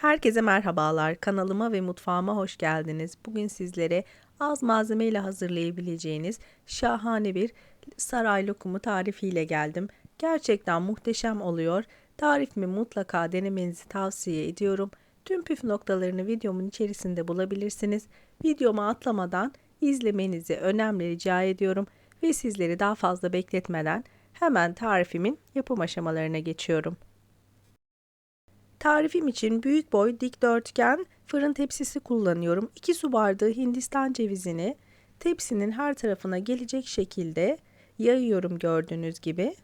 Herkese merhabalar. Kanalıma ve mutfağıma hoş geldiniz. Bugün sizlere az malzemeyle hazırlayabileceğiniz şahane bir saray lokumu tarifiyle geldim. Gerçekten muhteşem oluyor. Tarifimi mutlaka denemenizi tavsiye ediyorum. Tüm püf noktalarını videomun içerisinde bulabilirsiniz. Videomu atlamadan izlemenizi önemli rica ediyorum ve sizleri daha fazla bekletmeden hemen tarifimin yapım aşamalarına geçiyorum. Tarifim için büyük boy dikdörtgen fırın tepsisi kullanıyorum. 2 su bardağı hindistan cevizini tepsinin her tarafına gelecek şekilde yayıyorum gördüğünüz gibi.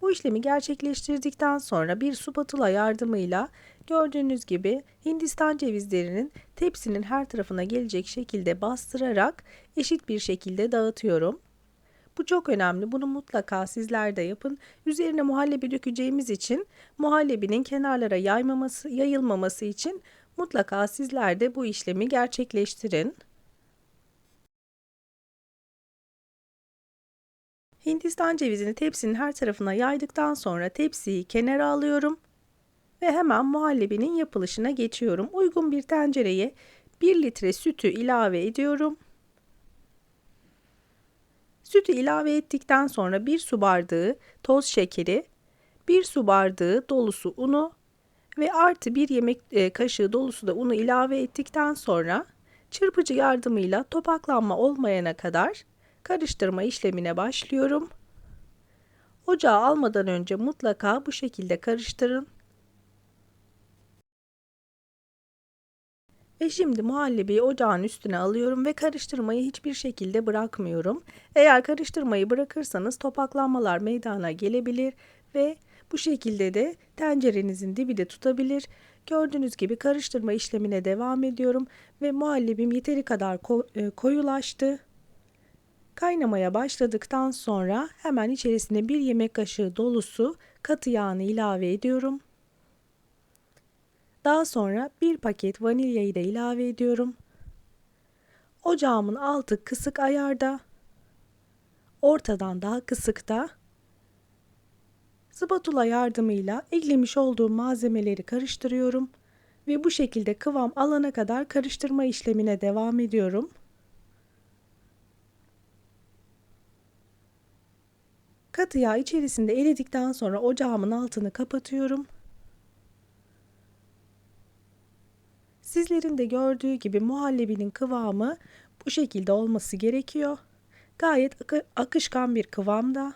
Bu işlemi gerçekleştirdikten sonra bir spatula yardımıyla gördüğünüz gibi hindistan cevizlerinin tepsinin her tarafına gelecek şekilde bastırarak eşit bir şekilde dağıtıyorum. Bu çok önemli. Bunu mutlaka sizler de yapın. Üzerine muhallebi dökeceğimiz için muhallebinin kenarlara yaymaması, yayılmaması için mutlaka sizler de bu işlemi gerçekleştirin. Hindistan cevizini tepsinin her tarafına yaydıktan sonra tepsiyi kenara alıyorum ve hemen muhallebinin yapılışına geçiyorum. Uygun bir tencereye 1 litre sütü ilave ediyorum. Sütü ilave ettikten sonra 1 su bardağı toz şekeri, 1 su bardağı dolusu unu ve artı 1 yemek e, kaşığı dolusu da unu ilave ettikten sonra çırpıcı yardımıyla topaklanma olmayana kadar karıştırma işlemine başlıyorum. Ocağa almadan önce mutlaka bu şekilde karıştırın. Ve şimdi muhallebiyi ocağın üstüne alıyorum ve karıştırmayı hiçbir şekilde bırakmıyorum. Eğer karıştırmayı bırakırsanız topaklanmalar meydana gelebilir ve bu şekilde de tencerenizin dibi de tutabilir. Gördüğünüz gibi karıştırma işlemine devam ediyorum ve muhallebim yeteri kadar e, koyulaştı. Kaynamaya başladıktan sonra hemen içerisine bir yemek kaşığı dolusu katı yağını ilave ediyorum. Daha sonra bir paket vanilyayı da ilave ediyorum. Ocağımın altı kısık ayarda. Ortadan daha kısıkta. Spatula yardımıyla eklemiş olduğum malzemeleri karıştırıyorum ve bu şekilde kıvam alana kadar karıştırma işlemine devam ediyorum. Katı yağ içerisinde eridikten sonra ocağımın altını kapatıyorum. Sizlerin de gördüğü gibi muhallebinin kıvamı bu şekilde olması gerekiyor. Gayet akışkan bir kıvamda.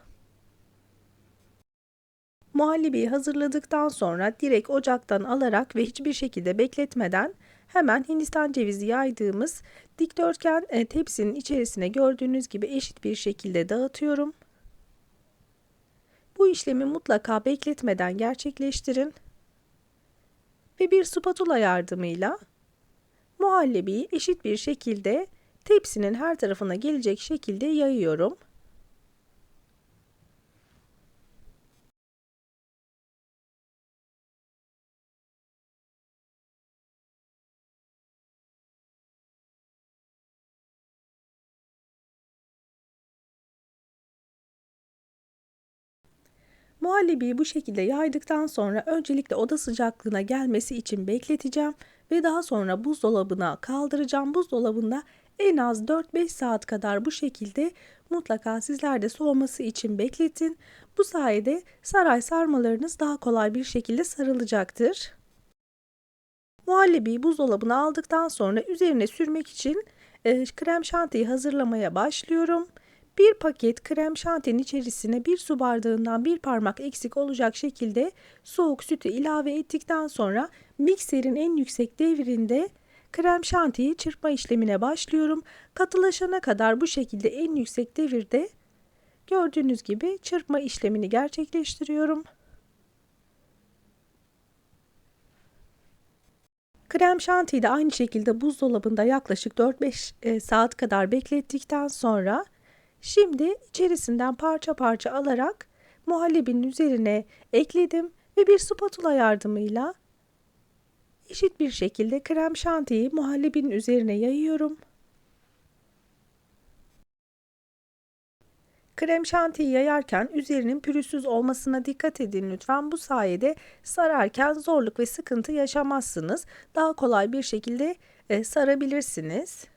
Muhallebiyi hazırladıktan sonra direkt ocaktan alarak ve hiçbir şekilde bekletmeden hemen Hindistan cevizi yaydığımız dikdörtgen e, tepsinin içerisine gördüğünüz gibi eşit bir şekilde dağıtıyorum. Bu işlemi mutlaka bekletmeden gerçekleştirin ve bir spatula yardımıyla muhallebiyi eşit bir şekilde tepsinin her tarafına gelecek şekilde yayıyorum. Muhallebiyi bu şekilde yaydıktan sonra öncelikle oda sıcaklığına gelmesi için bekleteceğim ve daha sonra buzdolabına kaldıracağım. Buzdolabında en az 4-5 saat kadar bu şekilde mutlaka sizler de soğuması için bekletin. Bu sayede saray sarmalarınız daha kolay bir şekilde sarılacaktır. Muhallebiyi buzdolabına aldıktan sonra üzerine sürmek için e, krem şantiyi hazırlamaya başlıyorum. Bir paket krem şantinin içerisine bir su bardağından bir parmak eksik olacak şekilde soğuk sütü ilave ettikten sonra mikserin en yüksek devrinde krem şantiyi çırpma işlemine başlıyorum. Katılaşana kadar bu şekilde en yüksek devirde gördüğünüz gibi çırpma işlemini gerçekleştiriyorum. Krem şantiyi de aynı şekilde buzdolabında yaklaşık 4-5 e, saat kadar beklettikten sonra Şimdi içerisinden parça parça alarak muhallebinin üzerine ekledim ve bir spatula yardımıyla eşit bir şekilde krem şantiyi muhallebinin üzerine yayıyorum. Krem şantiyi yayarken üzerinin pürüzsüz olmasına dikkat edin lütfen. Bu sayede sararken zorluk ve sıkıntı yaşamazsınız. Daha kolay bir şekilde e, sarabilirsiniz.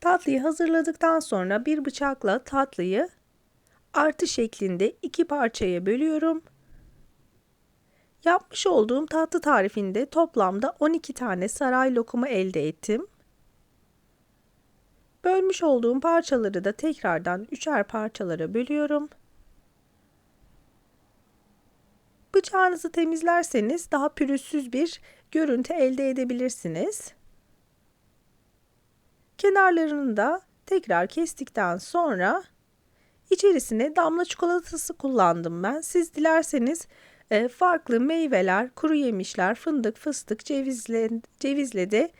Tatlıyı hazırladıktan sonra bir bıçakla tatlıyı artı şeklinde iki parçaya bölüyorum. Yapmış olduğum tatlı tarifinde toplamda 12 tane saray lokumu elde ettim. Bölmüş olduğum parçaları da tekrardan üçer parçalara bölüyorum. Bıçağınızı temizlerseniz daha pürüzsüz bir görüntü elde edebilirsiniz. Kenarlarını da tekrar kestikten sonra içerisine damla çikolatası kullandım ben. Siz dilerseniz e, farklı meyveler, kuru yemişler, fındık, fıstık, cevizle, cevizle de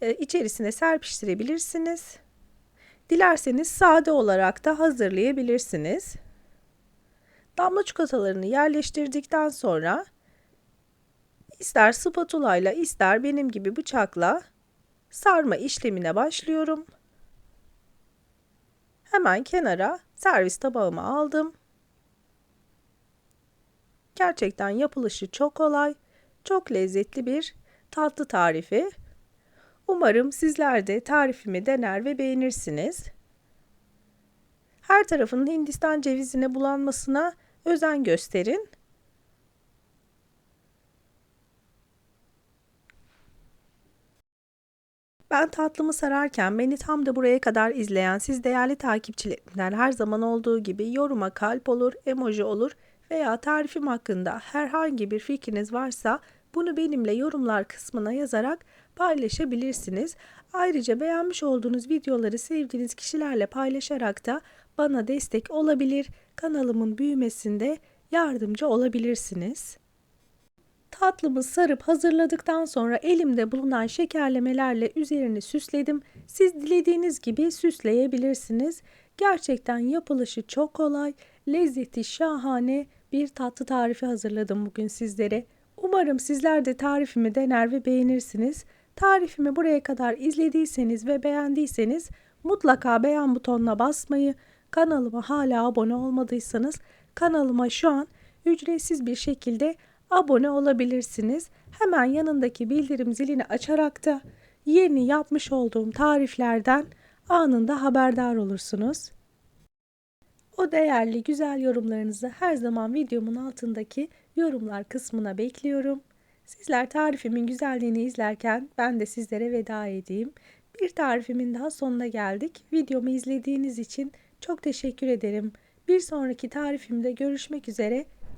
e, içerisine serpiştirebilirsiniz. Dilerseniz sade olarak da hazırlayabilirsiniz. Damla çikolatalarını yerleştirdikten sonra ister spatula ile ister benim gibi bıçakla sarma işlemine başlıyorum. Hemen kenara servis tabağımı aldım. Gerçekten yapılışı çok kolay, çok lezzetli bir tatlı tarifi. Umarım sizler de tarifimi dener ve beğenirsiniz. Her tarafının Hindistan cevizine bulanmasına özen gösterin. Ben tatlımı sararken beni tam da buraya kadar izleyen siz değerli takipçilerimden her zaman olduğu gibi yoruma kalp olur, emoji olur veya tarifim hakkında herhangi bir fikriniz varsa bunu benimle yorumlar kısmına yazarak paylaşabilirsiniz. Ayrıca beğenmiş olduğunuz videoları sevdiğiniz kişilerle paylaşarak da bana destek olabilir, kanalımın büyümesinde yardımcı olabilirsiniz. Tatlımı sarıp hazırladıktan sonra elimde bulunan şekerlemelerle üzerini süsledim. Siz dilediğiniz gibi süsleyebilirsiniz. Gerçekten yapılışı çok kolay, lezzeti şahane bir tatlı tarifi hazırladım bugün sizlere. Umarım sizler de tarifimi dener ve beğenirsiniz. Tarifimi buraya kadar izlediyseniz ve beğendiyseniz mutlaka beğen butonuna basmayı, kanalıma hala abone olmadıysanız kanalıma şu an ücretsiz bir şekilde abone olabilirsiniz. Hemen yanındaki bildirim zilini açarak da yeni yapmış olduğum tariflerden anında haberdar olursunuz. O değerli güzel yorumlarınızı her zaman videomun altındaki yorumlar kısmına bekliyorum. Sizler tarifimin güzelliğini izlerken ben de sizlere veda edeyim. Bir tarifimin daha sonuna geldik. Videomu izlediğiniz için çok teşekkür ederim. Bir sonraki tarifimde görüşmek üzere.